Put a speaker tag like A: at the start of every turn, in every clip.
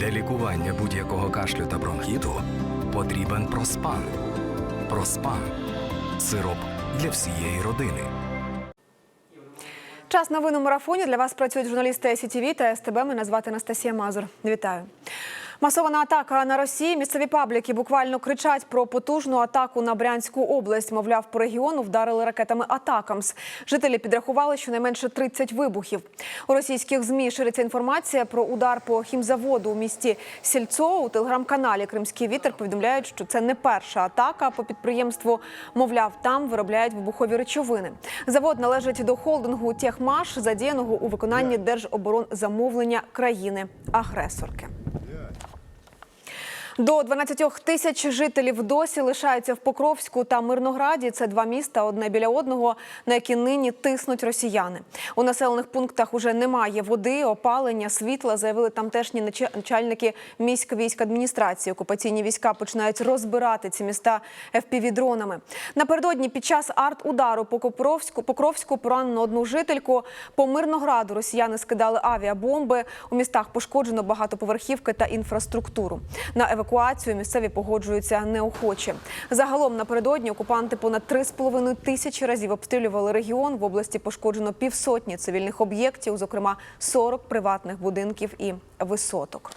A: Для лікування будь-якого кашлю та бронхіту потрібен проспан. Проспан сироп для всієї родини.
B: Час новин у марафоні. Для вас працюють журналісти СІТВ та СТБ. Мене звати Анастасія Мазур. Вітаю. Масована атака на Росії. Місцеві пабліки буквально кричать про потужну атаку на Брянську область. Мовляв, по регіону вдарили ракетами Атакамс. Жителі підрахували щонайменше 30 вибухів. У російських змі шириться інформація про удар по хімзаводу у місті Сільцо. У телеграм-каналі Кримський вітер повідомляють, що це не перша атака по підприємству. Мовляв, там виробляють вибухові речовини. Завод належить до холдингу Техмаш, задіяного у виконанні держоборонзамовлення країни-агресорки. До 12 тисяч жителів досі лишаються в Покровську та Мирнограді. Це два міста, одне біля одного, на які нині тиснуть росіяни. У населених пунктах уже немає води, опалення, світла. Заявили тамтешні начальники міськ військ адміністрації. Окупаційні війська починають розбирати ці міста FPV-дронами. Напередодні під час арт-удару по Покровську, Покровську поранено одну жительку. По Мирнограду росіяни скидали авіабомби. У містах пошкоджено багатоповерхівки та інфраструктуру. На евакуацію місцеві погоджуються неохоче. Загалом напередодні окупанти понад 3,5 тисячі разів обстрілювали регіон. В області пошкоджено півсотні цивільних об'єктів, зокрема 40 приватних будинків і висоток.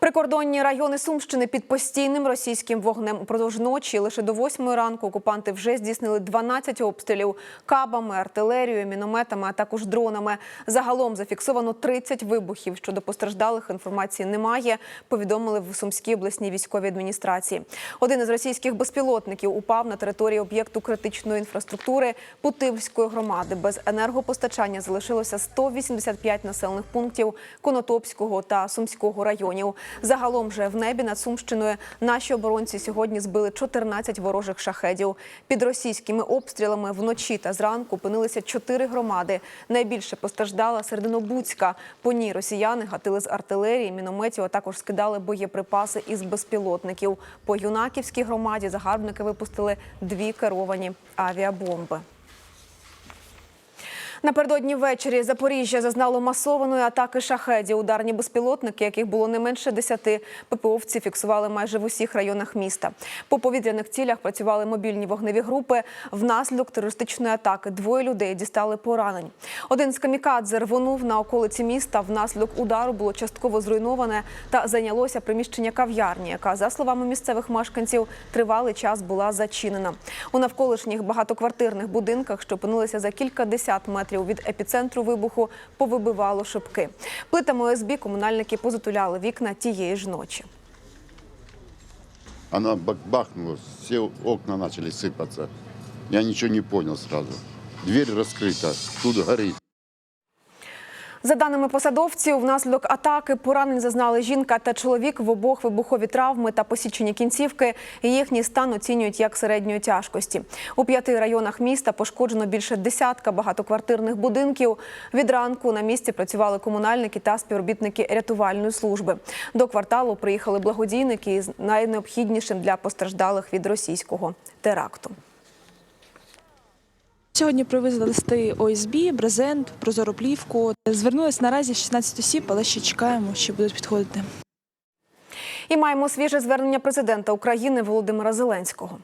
B: Прикордонні райони Сумщини під постійним російським вогнем упродовж ночі. Лише до 8 ранку окупанти вже здійснили 12 обстрілів кабами, артилерією, мінометами, а також дронами. Загалом зафіксовано 30 вибухів. Щодо постраждалих інформації немає. Повідомили в Сумській обласній військовій адміністрації. Один із російських безпілотників упав на території об'єкту критичної інфраструктури Путивльської громади. Без енергопостачання залишилося 185 населених пунктів Конотопського та Сумського районів. Загалом же в небі над Сумщиною наші оборонці сьогодні збили 14 ворожих шахедів. Під російськими обстрілами вночі та зранку опинилися чотири громади. Найбільше постраждала Серединобудська. По ній росіяни гатили з артилерії, мінометів, а також скидали боєприпаси із безпілотників. По юнаківській громаді загарбники випустили дві керовані авіабомби. Напередодні ввечері Запоріжжя зазнало масованої атаки шахедів. Ударні безпілотники, яких було не менше десяти, ППОвці фіксували майже в усіх районах міста. По повітряних цілях працювали мобільні вогневі групи. Внаслідок терористичної атаки двоє людей дістали поранень. Один з камікадзе рвонув на околиці міста. Внаслідок удару було частково зруйноване та зайнялося приміщення кав'ярні, яка, за словами місцевих мешканців, тривалий час була зачинена. У навколишніх багатоквартирних будинках, що опинилися за кілька десят метрів від епіцентру вибуху, повибивало шибки. Плитами ОСБ комунальники позатуляли вікна тієї ж ночі.
C: Она бак- бахнула, все окна начали сыпаться. Я ничего не понял сразу. Дверь раскрыта, тут горит.
B: За даними посадовців, внаслідок атаки поранень зазнали жінка та чоловік в обох вибухові травми та посічені кінцівки. Їхній стан оцінюють як середньої тяжкості. У п'яти районах міста пошкоджено більше десятка багатоквартирних будинків. Від ранку на місці працювали комунальники та співробітники рятувальної служби. До кварталу приїхали благодійники із найнеобхіднішим для постраждалих від російського теракту.
D: Сьогодні привезли листи ОСБ, брезент, прозороплівку. Звернулись наразі 16 осіб, але ще чекаємо, що будуть підходити.
B: І маємо свіже звернення президента України Володимира Зеленського.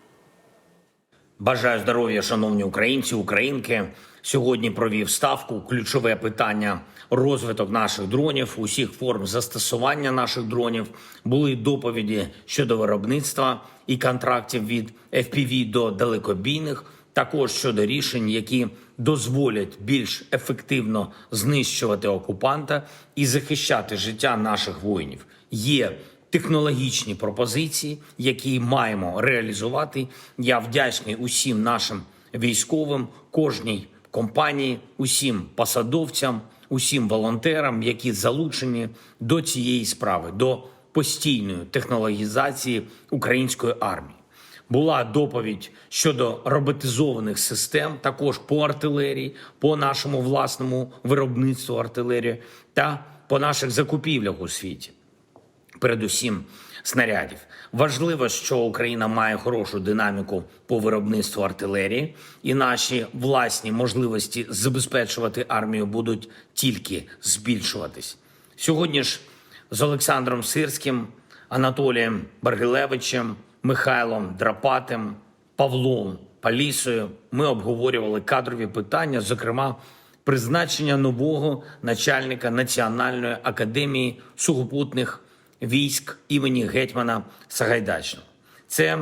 E: Бажаю здоров'я, шановні українці, українки. Сьогодні провів ставку. Ключове питання розвиток наших дронів, усіх форм застосування наших дронів. Були доповіді щодо виробництва і контрактів від FPV до далекобійних. Також щодо рішень, які дозволять більш ефективно знищувати окупанта і захищати життя наших воїнів. Є технологічні пропозиції, які маємо реалізувати. Я вдячний усім нашим військовим, кожній компанії, усім посадовцям, усім волонтерам, які залучені до цієї справи, до постійної технологізації української армії. Була доповідь щодо роботизованих систем, також по артилерії, по нашому власному виробництву артилерії та по наших закупівлях у світі передусім снарядів. Важливо, що Україна має хорошу динаміку по виробництву артилерії, і наші власні можливості забезпечувати армію будуть тільки збільшуватись. Сьогодні ж з Олександром Сирським, Анатолієм Баргилевичем, Михайлом Драпатим, Павлом Палісою ми обговорювали кадрові питання, зокрема, призначення нового начальника Національної академії сухопутних військ імені гетьмана Сагайдачного. Це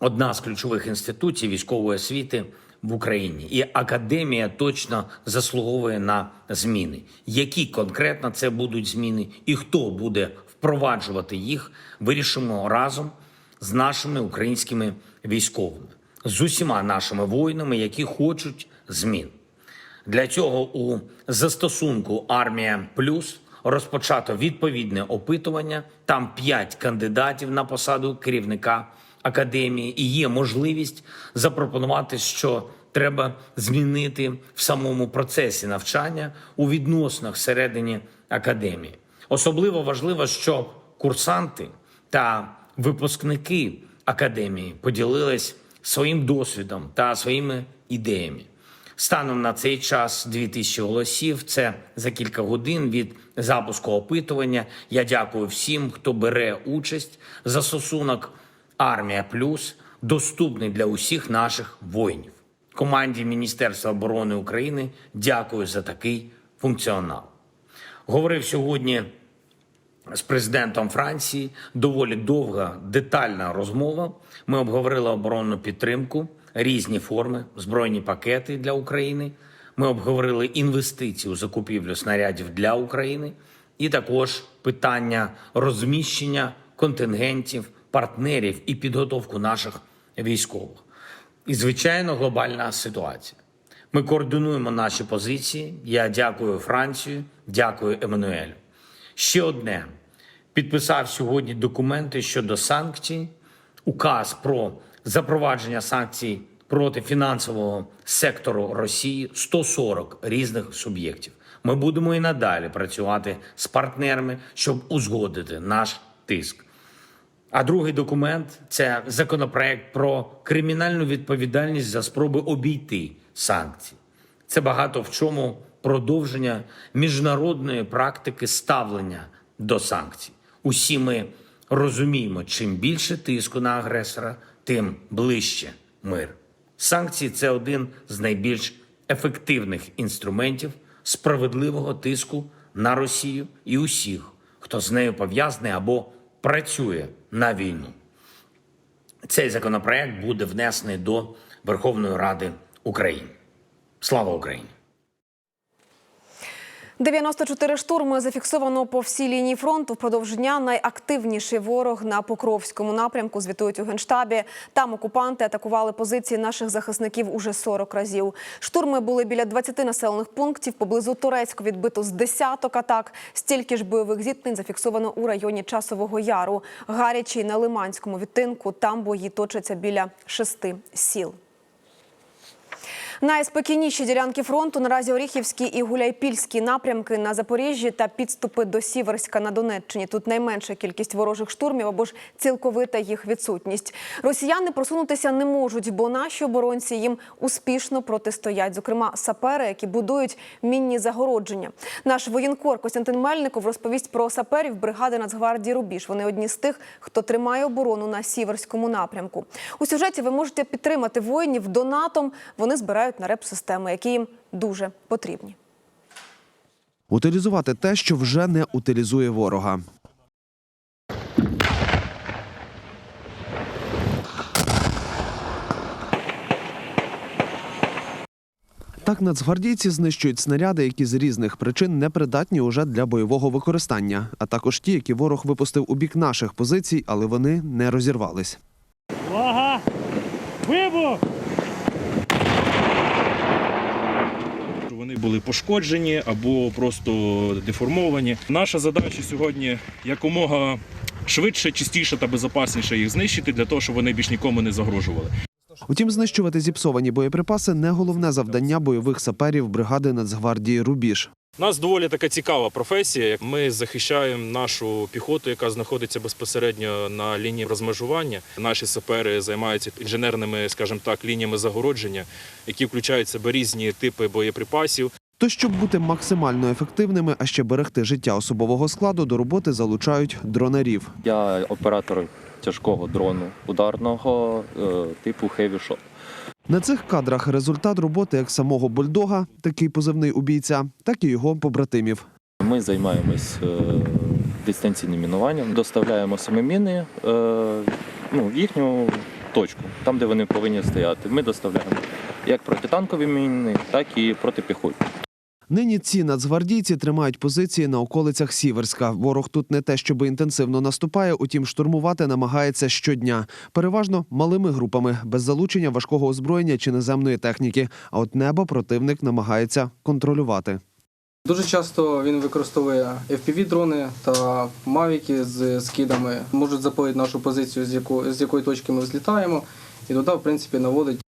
E: одна з ключових інституцій військової освіти в Україні. І академія точно заслуговує на зміни. Які конкретно це будуть зміни і хто буде впроваджувати їх, вирішимо разом з нашими українськими військовими, з усіма нашими воїнами, які хочуть змін. Для цього у застосунку Армія Плюс розпочато відповідне опитування. Там п'ять кандидатів на посаду керівника академії, і є можливість запропонувати, що треба змінити в самому процесі навчання у відносинах всередині академії. Особливо важливо, що курсанти та випускники академії поділились своїм досвідом та своїми ідеями. Станом на цей час 2000 голосів. Це за кілька годин від запуску опитування. Я дякую всім, хто бере участь. Застосунок Армія Плюс доступний для усіх наших воїнів. Команді Міністерства оборони України дякую за такий функціонал. Говорив сьогодні з президентом Франції. Доволі довга, детальна розмова. Ми обговорили оборонну підтримку, різні форми, збройні пакети для України. Ми обговорили інвестиції у закупівлю снарядів для України і також питання розміщення контингентів, партнерів і підготовку наших військових. І, звичайно, глобальна ситуація. Ми координуємо наші позиції. Я дякую Францію, дякую Еммануелю. Ще одне підписав сьогодні документи щодо санкцій, указ про запровадження санкцій проти фінансового сектору Росії 140 різних суб'єктів. Ми будемо і надалі працювати з партнерами, щоб узгодити наш тиск. А другий документ це законопроект про кримінальну відповідальність за спроби обійти санкції. Це багато в чому продовження міжнародної практики ставлення до санкцій. Усі ми розуміємо, чим більше тиску на агресора, тим ближче мир. Санкції це один з найбільш ефективних інструментів справедливого тиску на Росію і усіх, хто з нею пов'язаний або працює на війну. Цей законопроект буде внесений до Верховної Ради України. Слава Україні!
B: 94 штурми зафіксовано по всій лінії фронту. Впродовж дня найактивніший ворог на Покровському напрямку. Звітують у генштабі. Там окупанти атакували позиції наших захисників уже 40 разів. Штурми були біля 20 населених пунктів. Поблизу Турецьку відбито з десяток атак. Стільки ж бойових зіткнень зафіксовано у районі Часового Яру. Гарячий на Лиманському відтинку. Там бої точаться біля шести сіл. Найспокійніші ділянки фронту наразі Оріхівські і Гуляйпільські напрямки на Запоріжжі та підступи до Сіверська на Донеччині. Тут найменша кількість ворожих штурмів або ж цілковита їх відсутність. Росіяни просунутися не можуть, бо наші оборонці їм успішно протистоять. Зокрема, сапери, які будують мінні загородження. Наш воєнкор Костянтин Мельников розповість про саперів бригади Нацгвардії Рубіж. Вони одні з тих, хто тримає оборону на сіверському напрямку. У сюжеті ви можете підтримати воїнів донатом. Вони збирають на реп-системи, які їм дуже потрібні.
F: Утилізувати те, що вже не утилізує ворога. Так нацгвардійці знищують снаряди, які з різних причин не придатні уже для бойового використання, а також ті, які ворог випустив у бік наших позицій, але вони не розірвались.
G: Увага! Вибух! Вони були пошкоджені або просто деформовані. Наша задача сьогодні якомога швидше, чистіше та безпечніше їх знищити для того, щоб вони більш нікому не загрожували.
F: Утім, знищувати зіпсовані боєприпаси не головне завдання бойових саперів бригади Нацгвардії Рубіж.
G: У нас доволі така цікава професія. Ми захищаємо нашу піхоту, яка знаходиться безпосередньо на лінії розмежування. Наші сапери займаються інженерними, скажімо так, лініями загородження, які включають в себе різні типи боєприпасів.
F: То щоб бути максимально ефективними, а ще берегти життя особового складу, до роботи залучають дронарів.
H: Я оператор тяжкого дрону ударного е, типу Heavy Shot.
F: На цих кадрах результат роботи як самого бульдога, такий позивний убійця, так і його побратимів.
H: Ми займаємось е, дистанційним мінуванням, доставляємо самі міни е, ну, в їхню точку, там, де вони повинні стояти. Ми доставляємо як протитанкові міни, так і протипіхотні.
F: Нині ці нацгвардійці тримають позиції на околицях Сіверська. Ворог тут не те, щоб інтенсивно наступає, утім штурмувати намагається щодня. Переважно малими групами, без залучення важкого озброєння чи наземної техніки. А от небо противник намагається контролювати.
I: Дуже часто він використовує FPV-дрони та мавіки з скидами, можуть запалити нашу позицію, з якої, з якої точки ми взлітаємо, і туди, в принципі, наводить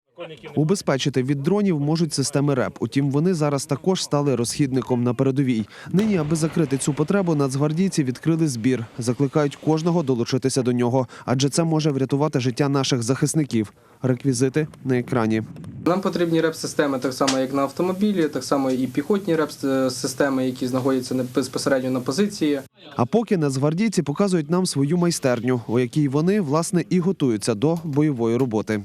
F: Убезпечити від дронів можуть системи РЕП. Утім, вони зараз також стали розхідником на передовій. Нині, аби закрити цю потребу, нацгвардійці відкрили збір. Закликають кожного долучитися до нього, адже це може врятувати життя наших захисників. Реквізити на екрані.
I: Нам потрібні реп-системи так само, як на автомобілі, так само і піхотні реп-системи, які знаходяться безпосередньо на позиції.
F: А поки нацгвардійці показують нам свою майстерню, у якій вони власне і готуються до бойової роботи.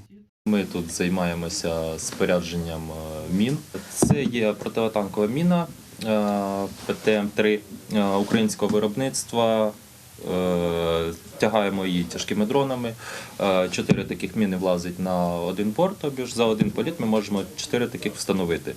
H: Ми тут займаємося спорядженням е, мін. Це є протитанкова міна е, ПТМ-3 е, українського виробництва. Тягаємо її тяжкими дронами. Чотири таких міни влазить на один порт, тобі ж за один політ ми можемо чотири таких встановити.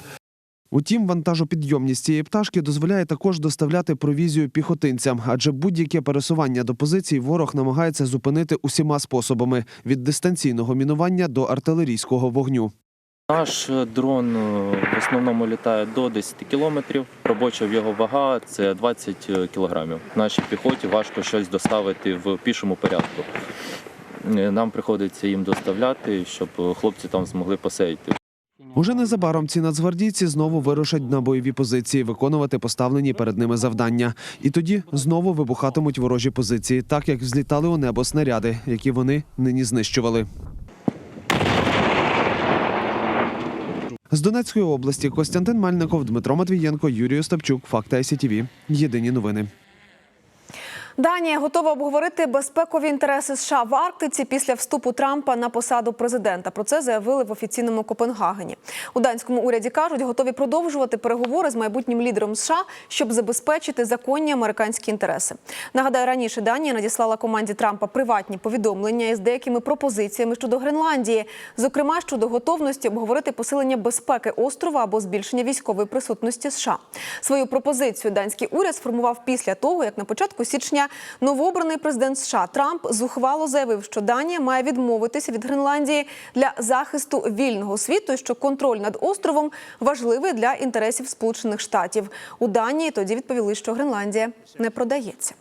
F: Утім, вантажопідйомність цієї пташки дозволяє також доставляти провізію піхотинцям, адже будь-яке пересування до позицій ворог намагається зупинити усіма способами від дистанційного мінування до артилерійського вогню.
H: Наш е, дрон е, в основному літає до 10 кілометрів. Робоча його вага це 20 кілограмів. Нашій піхоті важко щось доставити в пішому порядку. Е, Нам приходиться їм доставляти, щоб е, хлопці там змогли посеяти.
F: Уже незабаром ці нацгвардійці знову вирушать на бойові позиції, виконувати поставлені перед ними завдання. І тоді знову вибухатимуть ворожі позиції, так як взлітали у небо снаряди, які вони нині знищували. З Донецької області Костянтин Мальников, Дмитро Матвієнко, Юрій Остапчук. Факти ICTV. Єдині новини.
B: Данія готова обговорити безпекові інтереси США в Арктиці після вступу Трампа на посаду президента. Про це заявили в офіційному Копенгагені. У данському уряді кажуть, готові продовжувати переговори з майбутнім лідером США, щоб забезпечити законні американські інтереси. Нагадаю, раніше Данія надіслала команді Трампа приватні повідомлення із деякими пропозиціями щодо Гренландії, зокрема щодо готовності обговорити посилення безпеки острова або збільшення військової присутності США. Свою пропозицію данський уряд сформував після того, як на початку січня новообраний президент США Трамп зухвало заявив, що Данія має відмовитися від Гренландії для захисту вільного світу, що контроль над островом важливий для інтересів Сполучених Штатів. У Данії тоді відповіли, що Гренландія не продається.